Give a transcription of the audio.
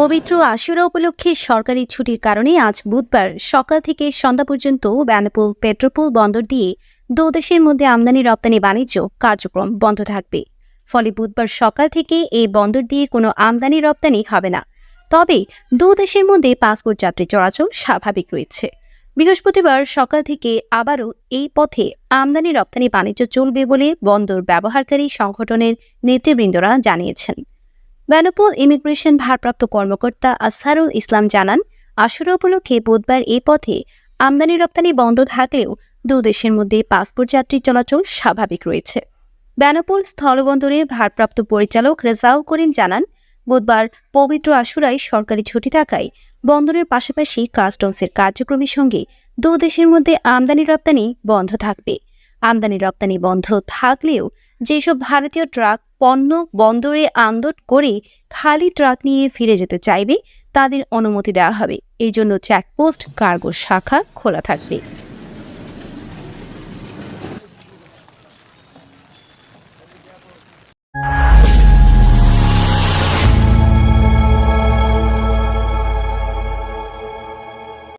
পবিত্র আশুরা উপলক্ষে সরকারি ছুটির কারণে আজ বুধবার সকাল থেকে সন্ধ্যা পর্যন্ত বেনাপোল পেট্রোপোল বন্দর দিয়ে দেশের মধ্যে আমদানি, রপ্তানি, বাণিজ্য কার্যক্রম বন্ধ থাকবে। ফলে বুধবার সকাল থেকে এই বন্দর দিয়ে কোনো আমদানি, রপ্তানি হবে না। তবে দেশের মধ্যে পাসপোর্ট যাত্রী চলাচল স্বাভাবিক রয়েছে। বৃহস্পতিবার সকাল থেকে আবারও এই পথে আমদানি, রপ্তানি, বাণিজ্য চলবে বলে বন্দর ব্যবহারকারী সংগঠনের নেতৃবৃন্দরা জানিয়েছেন। বেনাপোল ইমিগ্রেশন ভারপ্রাপ্ত কর্মকর্তা আসহারুল ইসলাম জানান আশুরা উপলক্ষে বুধবার এ পথে আমদানি রপ্তানি বন্ধ থাকলেও দেশের মধ্যে পাসপোর্ট যাত্রী চলাচল স্বাভাবিক রয়েছে। বেনাপোল স্থলবন্দরের ভারপ্রাপ্ত পরিচালক রেজাউল করিম জানান, বুধবার পবিত্র আশুরায় সরকারি ছুটি থাকায় বন্দরের পাশাপাশি কাস্টমসের কার্যক্রমের সঙ্গে দেশের মধ্যে আমদানি রপ্তানি বন্ধ থাকবে। আমদানি রপ্তানি বন্ধ থাকলেও যেসব ভারতীয় ট্রাক পণ্য বন্দরে আনলোড করে খালি ট্রাক নিয়ে ফিরে যেতে চাইবে, তাদের অনুমতি দেওয়া হবে। এই জন্য চেকপোস্ট কার্গো শাখা খোলা থাকবে।